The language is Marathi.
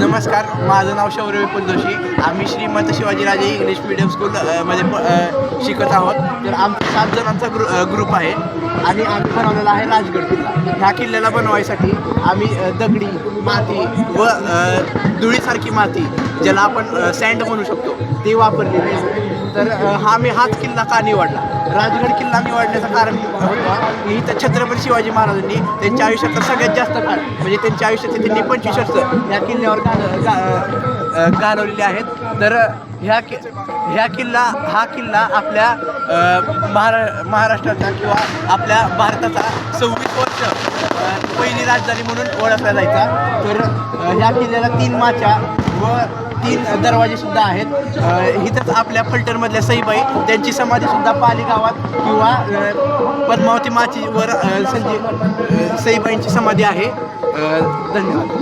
नमस्कार माझं नाव शौर्य विपुल जोशी. आम्ही श्रीमंत शिवाजीराजे इंग्लिश मिडियम स्कूल मध्ये प- शिकत आहोत. तर आमचा सात जणांचा ग्रु ग्रुप आहे आणि आम्ही बनवलेला आहे राजगड किल्ला. ह्या किल्ल्याला बनवायसाठी आम्ही दगडी माती व धुळीसारखी माती ज्याला आपण सँड म्हणू शकतो ते वापरलेली तर हा मी हाच किल्ला का निवडला? राजगड किल्ला निवडण्याचं कारण होता. की इथं छत्रपती शिवाजी महाराजांनी त्यांच्या आयुष्यातलं सगळ्यात जास्त काळ म्हणजे त्यांच्या आयुष्यात त्यांनी पंचवीस वर्ष या किल्ल्यावर घाल गा- आहेत. तर ह्या कि ह्या किल्ला हा किल्ला आपल्या महारा महाराष्ट्राचा किंवा आपल्या भारताचा सव्वीस वर्ष पहिली राजधानी म्हणून ओळखला जायचा. तर ह्या किल्ल्याला तीन माच्या व तीन दरवाजे सुद्धा आहेत. इथंच आपल्या फलटणमधल्या सईबाई त्यांची समाधी सुद्धा पाली गावात किंवा पद्मावती माचीवर अ, संजय सईबाईंची समाधी आहे. धन्यवाद.